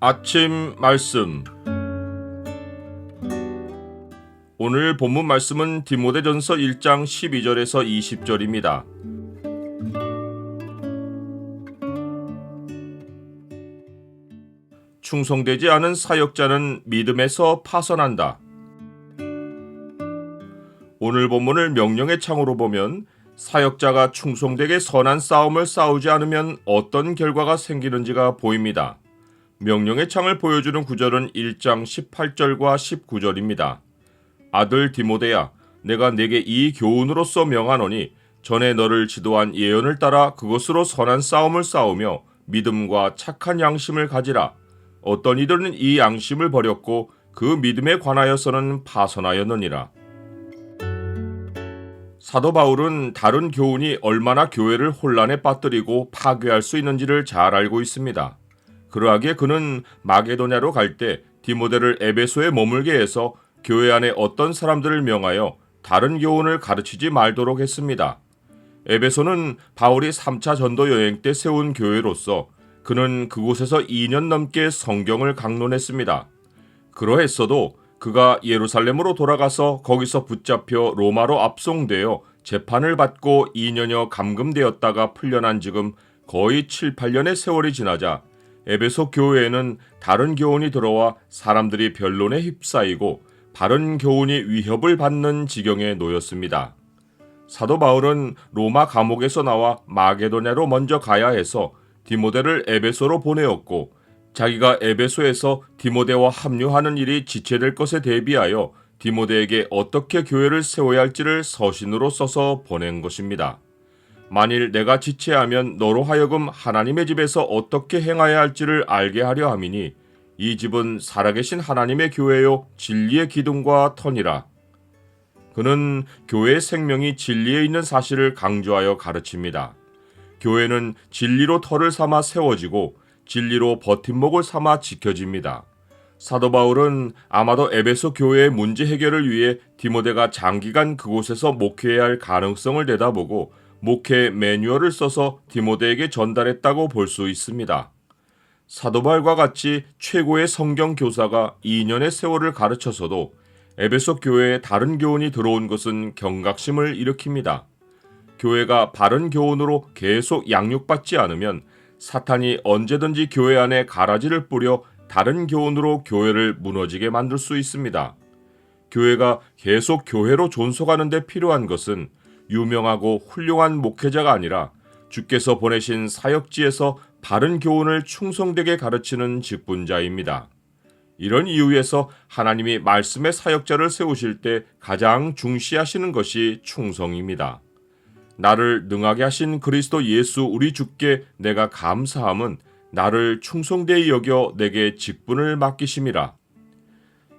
아침 말씀 오늘 본문 말씀은 디모데전서 1장 12절에서 20절입니다. 충성되지 않은 사역자는 믿음에서 파선한다. 오늘 본문을 명령의 창으로 보면 사역자가 충성되게 선한 싸움을 싸우지 않으면 어떤 결과가 생기는지가 보입니다. 명령의 창을 보여주는 구절은 1장 18절과 19절입니다. 아들 디모데야, 내가 내게 이 교훈으로서 명하노니 전에 너를 지도한 예언을 따라 그것으로 선한 싸움을 싸우며 믿음과 착한 양심을 가지라. 어떤 이들은 이 양심을 버렸고 그 믿음에 관하여서는 파선하였느니라. 사도 바울은 다른 교훈이 얼마나 교회를 혼란에 빠뜨리고 파괴할 수 있는지를 잘 알고 있습니다. 그러하기에 그는 마게도냐로 갈 때 디모데를 에베소에 머물게 해서 교회 안에 어떤 사람들을 명하여 다른 교훈을 가르치지 말도록 했습니다. 에베소는 바울이 3차 전도 여행 때 세운 교회로서 그는 그곳에서 2년 넘게 성경을 강론했습니다. 그러했어도 그가 예루살렘으로 돌아가서 거기서 붙잡혀 로마로 압송되어 재판을 받고 2년여 감금되었다가 풀려난 지금 거의 7, 8년의 세월이 지나자 에베소 교회에는 다른 교훈이 들어와 사람들이 변론에 휩싸이고 바른 교훈이 위협을 받는 지경에 놓였습니다. 사도 바울은 로마 감옥에서 나와 마게도냐로 먼저 가야 해서 디모데를 에베소로 보내었고 자기가 에베소에서 디모데와 합류하는 일이 지체될 것에 대비하여 디모데에게 어떻게 교회를 세워야 할지를 서신으로 써서 보낸 것입니다. 만일 내가 지체하면 너로 하여금 하나님의 집에서 어떻게 행하여야 할지를 알게 하려 함이니 이 집은 살아계신 하나님의 교회요 진리의 기둥과 터니라. 그는 교회의 생명이 진리에 있는 사실을 강조하여 가르칩니다. 교회는 진리로 터를 삼아 세워지고 진리로 버팀목을 삼아 지켜집니다. 사도 바울은 아마도 에베소 교회의 문제 해결을 위해 디모데가 장기간 그곳에서 목회해야 할 가능성을 내다보고 목회 매뉴얼을 써서 디모데에게 전달했다고 볼 수 있습니다. 사도 바울과 같이 최고의 성경 교사가 2년의 세월을 가르쳐서도 에베소 교회에 다른 교훈이 들어온 것은 경각심을 일으킵니다. 교회가 바른 교훈으로 계속 양육받지 않으면 사탄이 언제든지 교회 안에 가라지를 뿌려 다른 교훈으로 교회를 무너지게 만들 수 있습니다. 교회가 계속 교회로 존속하는 데 필요한 것은 유명하고 훌륭한 목회자가 아니라 주께서 보내신 사역지에서 바른 교훈을 충성되게 가르치는 직분자입니다. 이런 이유에서 하나님이 말씀의 사역자를 세우실 때 가장 중시하시는 것이 충성입니다. 나를 능하게 하신 그리스도 예수 우리 주께 내가 감사함은 나를 충성되이 여겨 내게 직분을 맡기심이라.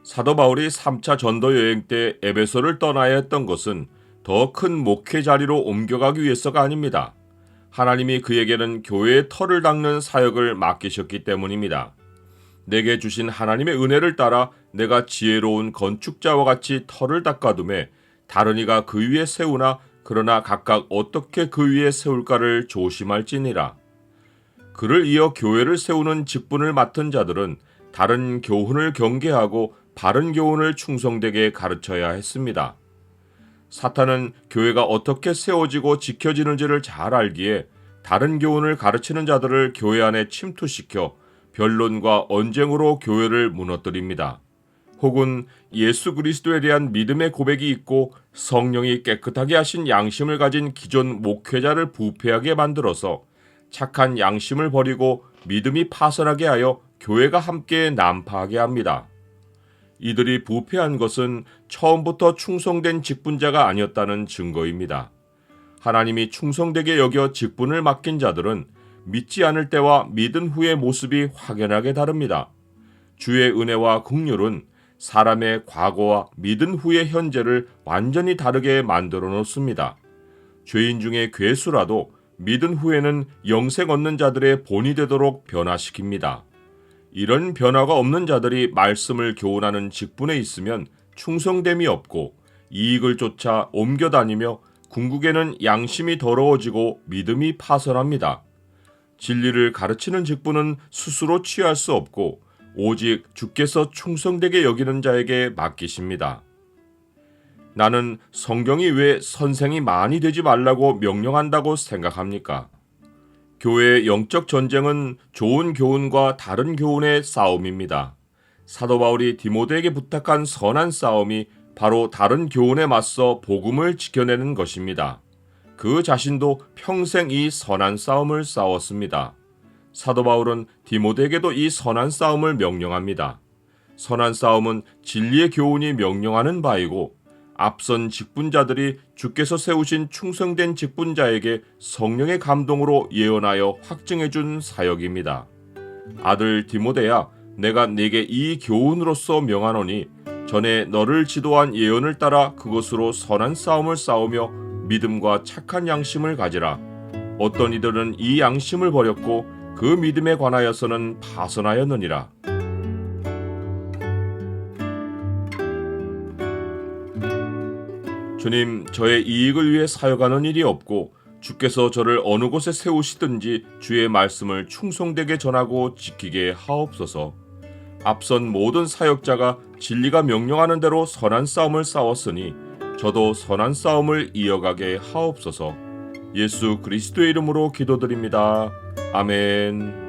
사도 바울이 3차 전도 여행 때 에베소를 떠나야 했던 것은 더 큰 목회 자리로 옮겨가기 위해서가 아닙니다. 하나님이 그에게는 교회의 털을 닦는 사역을 맡기셨기 때문입니다. 내게 주신 하나님의 은혜를 따라 내가 지혜로운 건축자와 같이 털을 닦아둠에 다른 이가 그 위에 세우나 그러나 각각 어떻게 그 위에 세울까를 조심할지니라. 그를 이어 교회를 세우는 직분을 맡은 자들은 다른 교훈을 경계하고 바른 교훈을 충성되게 가르쳐야 했습니다. 사탄은 교회가 어떻게 세워지고 지켜지는지를 잘 알기에 다른 교훈을 가르치는 자들을 교회 안에 침투시켜 변론과 언쟁으로 교회를 무너뜨립니다. 혹은 예수 그리스도에 대한 믿음의 고백이 있고 성령이 깨끗하게 하신 양심을 가진 기존 목회자를 부패하게 만들어서 착한 양심을 버리고 믿음이 파선하게 하여 교회가 함께 난파하게 합니다. 이들이 부패한 것은 처음부터 충성된 직분자가 아니었다는 증거입니다. 하나님이 충성되게 여겨 직분을 맡긴 자들은 믿지 않을 때와 믿은 후의 모습이 확연하게 다릅니다. 주의 은혜와 긍휼은 사람의 과거와 믿은 후의 현재를 완전히 다르게 만들어 놓습니다. 죄인 중에 괴수라도 믿은 후에는 영생 얻는 자들의 본이 되도록 변화시킵니다. 이런 변화가 없는 자들이 말씀을 교훈하는 직분에 있으면 충성됨이 없고 이익을 쫓아 옮겨 다니며 궁극에는 양심이 더러워지고 믿음이 파선합니다. 진리를 가르치는 직분은 스스로 취할 수 없고 오직 주께서 충성되게 여기는 자에게 맡기십니다. 나는 성경이 왜 선생이 많이 되지 말라고 명령한다고 생각합니까? 교회의 영적 전쟁은 좋은 교훈과 다른 교훈의 싸움입니다. 사도 바울이 디모데에게 부탁한 선한 싸움이 바로 다른 교훈에 맞서 복음을 지켜내는 것입니다. 그 자신도 평생 이 선한 싸움을 싸웠습니다. 사도 바울은 디모데에게도 이 선한 싸움을 명령합니다. 선한 싸움은 진리의 교훈이 명령하는 바이고 앞선 직분자들이 주께서 세우신 충성된 직분자에게 성령의 감동으로 예언하여 확증해 준 사역입니다. 아들 디모데야 내가 네게 이 교훈으로서 명하노니 전에 너를 지도한 예언을 따라 그것으로 선한 싸움을 싸우며 믿음과 착한 양심을 가지라. 어떤 이들은 이 양심을 버렸고 그 믿음에 관하여서는 파선하였느니라. 주님, 저의 이익을 위해 사역하는 일이 없고 주께서 저를 어느 곳에 세우시든지 주의 말씀을 충성되게 전하고 지키게 하옵소서. 앞선 모든 사역자가 진리가 명령하는 대로 선한 싸움을 싸웠으니 저도 선한 싸움을 이어가게 하옵소서. 예수 그리스도의 이름으로 기도드립니다. 아멘.